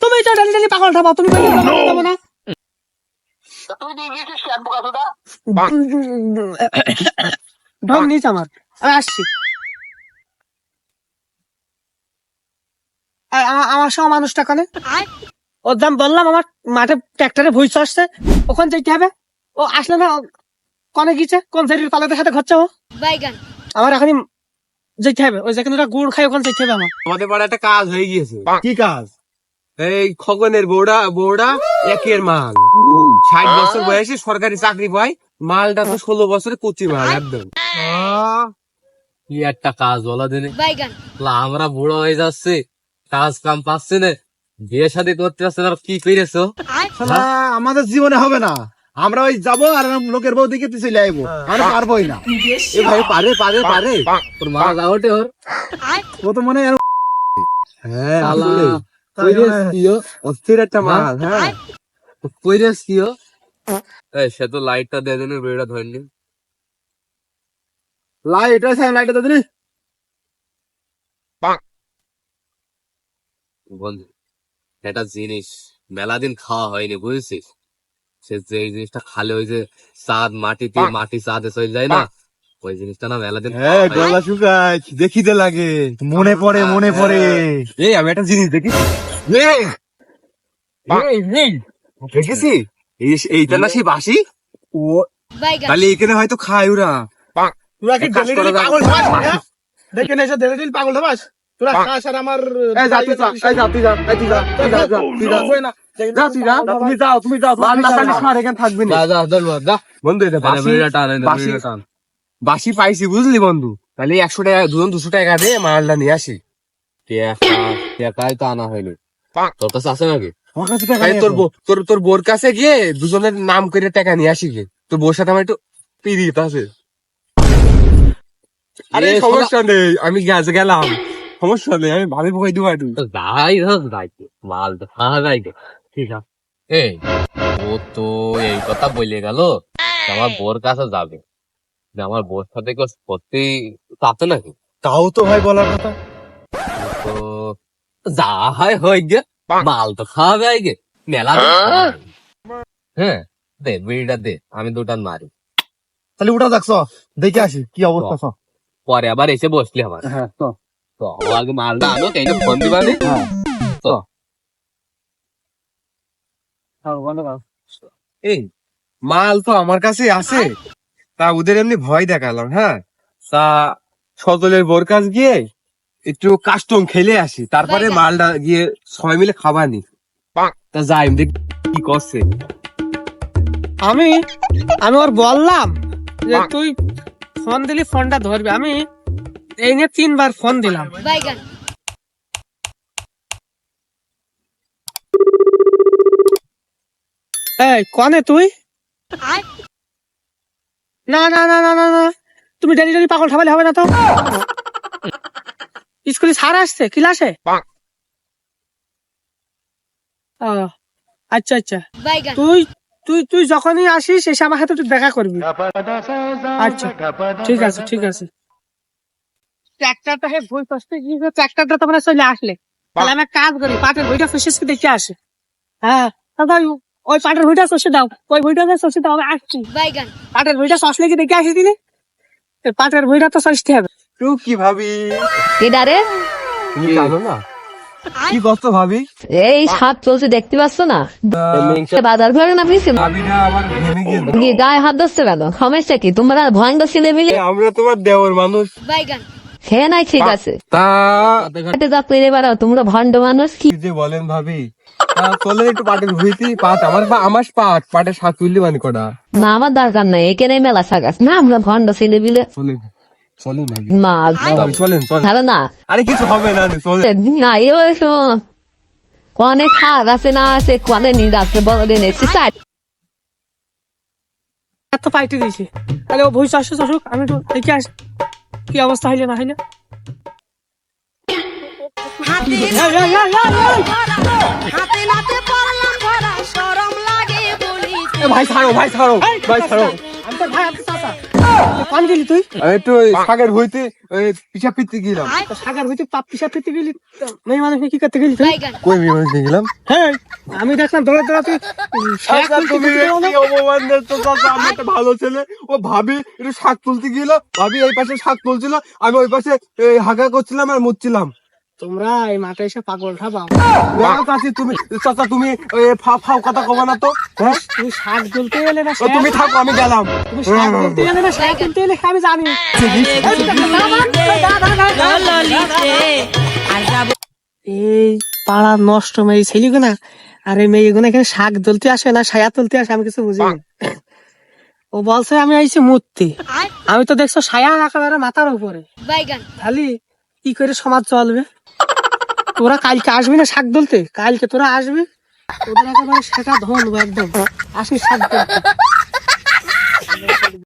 তুমি তো daily daily পাগল ঠাবা তুমি না। ঢং নিস আমার। আমি আসছি। আমার সঙ্গে মানুষটা কানে। ওর দাম বললাম আমার মাঠে ট্র্যাক্টরে ভুই আসছে ওখানে যেতে হবে। ও আসলে না কনে গিয়েছে? কোন সাইডের পালাদের সাথে ঘরছে ও? বাইগান। আমার এখনই যেতে হবে ওই যেখানে ওরা গুড় খায় ওখানে যেতে হবে আমার। আমাদের পাড়ায় একটা কাজ হয়ে গিয়েছে। কি কাজ? এই খগনের বৌড়া বৌড়া একের মাল। ষাট বছর বয়সে সরকারি চাকরি পায় মালটা তো ষোলো বছরে কুচি মাল একদম। কি একটা কাজ বলা দিনে আমরা বুড়ো হয়ে যাচ্ছে কাজ কাম পাচ্ছে না। বিয়ে শাদী করতে পারছে না কি করেছ শালা, আমাদের জীবনে হবে না। আমরা ওই যাব আর লোকের বউ দিকে চলে আইবো। আমরা পারবোই না। এ ভাই পারে পারে পারে। তোর মা যাওয়াটে ওর। ও তো মনে হয় হ্যাঁ। কইরেস অস্থির একটা মাল হ্যাঁ। কইরেস কিও এই সে তো লাইটটা দিয়ে দেন বেড়া ধরেনি লাইট আছে লাইট তো দিলি। বন্ধু একটা জিনিস মেলা দিন খাওয়া হয়নি বুঝেছিস? সে যে এই জিনিসটা খালে ওই যে চাঁদ মাটিতে মাটি চাঁদে চলে যায় না ওই জিনিসটা না মেলা দিন হ্যাঁ গলা শুকায় দেখিতে লাগে মনে পড়ে মনে পড়ে এই আমি একটা জিনিস দেখি দেখেছি এই- এইটা না সেই বাসি ও তাহলে এখানে হয়তো খায় ওরা তোরা কি। পাগল হবাস হ্যাঁ? দেখে না এসে পাগল হবাস তোরা খাস আর আমার এই যা তুই যা এই যা তুই যা এই তুই যা তুই যা যা, তুই যা হবে যা তুই যা তুমি যাও তুমি যাও মালটা তুমি খালি যাও। এখানে থাকবে না। যা যা ধন্যবাদ যা। বন্ধু এটা বাসি পাইছি বুঝলি বন্ধু? তাহলে একশো টাকা দুজন দুশো টাকা দিয়ে মালটা নিয়ে আসি। তো আনা হইল। তোর কাছে আছে নাকি? তোর তোর তোর বোর কাছে গিয়ে দুজনের নাম করে টাকা নিয়ে আসি গে। তোর বোর সাথে আমার একটু পিড়িত আছে। আরে সমস্যা নেই আমি গ্যাস গেলাম। সমস্যা নেই আমি ভাবি পোকাই দিব একটু যাই যাই মাল তো। এই ও তো এই কথা বলে গেল আমার বোর কাছে যাবে। যে আমার বোর সাথে কেউ সত্যি তাতে নাকি? তাও তো ভাই বলার কথা। তো যা হয় হয়ে গে মাল তো খাওয়া যায় গে মেলা হয়নি। হ্যাঁ? দে বিড়িটা দে আমি দুটা মারি। তাহলে ওটা দেখছ দেখে আসি কি অবস্থা সব পরে আবার এসে বসলি আমার। হ্যাঁ তো তো আগে মালটা আনো কেন ফোন দিবা নি। এই মাল তো আমার কাছে আছে। তা ওদের এমনি ভয় দেখালাম হ্যাঁ? তা সজলের বোর কাছ গিয়ে একটু কাস্টম খেলে আসি। তারপরে মালটা গিয়ে সবাই মিলে খাবানি তা যাই দেখ কি করছে। আমি আমি ওর বললাম যে তুই ফোন দিলি ফোনটা ধরবি। আমি এই নিয়ে তিনবার ফোন দিলাম। এই কনে তুই? না না না না না না। তুমি ডেলি ডেলি পাগল ঠাবালে হবে না তো? স্কুলে স্যার আসছে ক্লাসে? আচ্ছা আচ্ছা। তুই তুই তুই যখনই আসিস এসে আমার সাথে একটু দেখা করবি। আচ্ছা ঠিক আছে ঠিক আছে। ট্র্যাক্টরটা হে বই কষ্টে গিয়ে ট্র্যাক্টরটা তো মানে চলে আসলে। তাহলে আমি কাজ করি পাটের বইটা ফেসেসকে দেখে আসে। হ্যাঁ দাদা ওই পাটের বইটা চষে দাও। ওই বইটা চষে দাও আসছি। বাইগান। পাটের বইটা চষলে কি দেখে আসি দিলে পাটের বইটা তো চষতে হবে। তুই কি ভাবি? এটারে তুমি জানো না? কি করছ ভাবি? এই হাত চলছে দেখতে পাচ্ছ না? বাজার ঘরে না গিয়ে হাত কেন? সমস্যা কি? তোমরা ভয়ঙ্কর ছেলে মিলে? আমরা তোমার দেওয়ার মানুষ। বাইগান। সে নাই ঠিক আছে। তা যা পেরে বেড়াও তোমরা ভণ্ড মানুষ কি যে বলেন ভাবি? চলে একটু পাটের ভুইতি পাট আমার আমার পাট পাটের শাক তুললি মানে কটা? না আমার দরকার নাই এখানে মেলা সাগাস না আমরা ভণ্ড ছেলে মিলে। চলেন চলেন। চলেন না। আরে কিছু হবে না চলেন। না এ শোন। কনে আছে না আছে কনে নিদ আছে বড় দিন এসে সাইড এত পাইতে দিয়েছি। তাহলে ও বই চষে চষুক আমি একটু দেখে আসি। কি অবস্থা হইলে না হইলে? ভাই ছাড়ো ভাই ছাড়ো ভাই ছাড়ো। আমি তো ভাই আমি চাচা। কোন গেলি তুই? একটু পিছা পিতে গেলাম। সাগর হইতে পাপ পেতে গেলি মেয়ে মানুষ কি করতে গেলি তুই? কই মেয়ে মানুষ নিয়ে গেলাম? হ্যাঁ আমি দেখলাম দৌড়ে দৌড়া তুই উম, শাক তুমি অপমান চাচা? আমি একটা ভালো ছেলে। ও ভাবি একটু শাক তুলতে গেল। ভাবি এই পাশে শাক তুলছিল। আমি ওই পাশে এই হাগা করছিলাম আর মুচ্ছিলাম তোমরা এই মাঠে এসে পাগল খাবা চাচি তুমি চাচা তুমি ফাও কথা কবা না তো হ্যাঁ তুমি শাক তুলতে এলে না তুমি থাকো আমি গেলাম তুমি শাক তুলতে এলে না শাক তুলতে এলে আমি জানি এই পাড়া নষ্ট মেয়ে ছেলে না আর এই মেয়েগুলো এখানে শাক তুলতে আসে না সায়া তুলতে আসে আমি কিছু বুঝি না। ও বলছে আমি আইছি মূর্তি আমি তো দেখছ সায়া একেবারে মাথার উপরে খালি কি করে সমাজ চলবে তোরা কালকে আসবি না শাক দলতে কালকে তোরা আসবি? তোদের একেবারে সেটা ধন একদম। আসিস শাক তুলতে